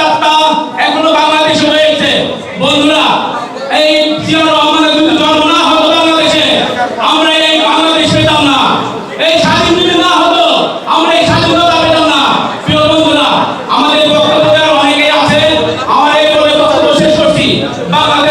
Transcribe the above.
তাপটা এখনও বাংলাদেশে রয়েছে। বন্ধুরা, এই জিয়া রহমানের কিন্তু জন্ম না হতো বাংলাদেশে। আমরা এই বাংলাদেশ পেতাম না। এই স্বাধীন যদি না হতো আমরা এই স্বাধীনতা পেতাম না। প্রিয় বন্ধুরা, আমাদের বক্তব্য অনেকেই আছে আমার এই বক্তব্য শেষ করছি। বাংলাদেশ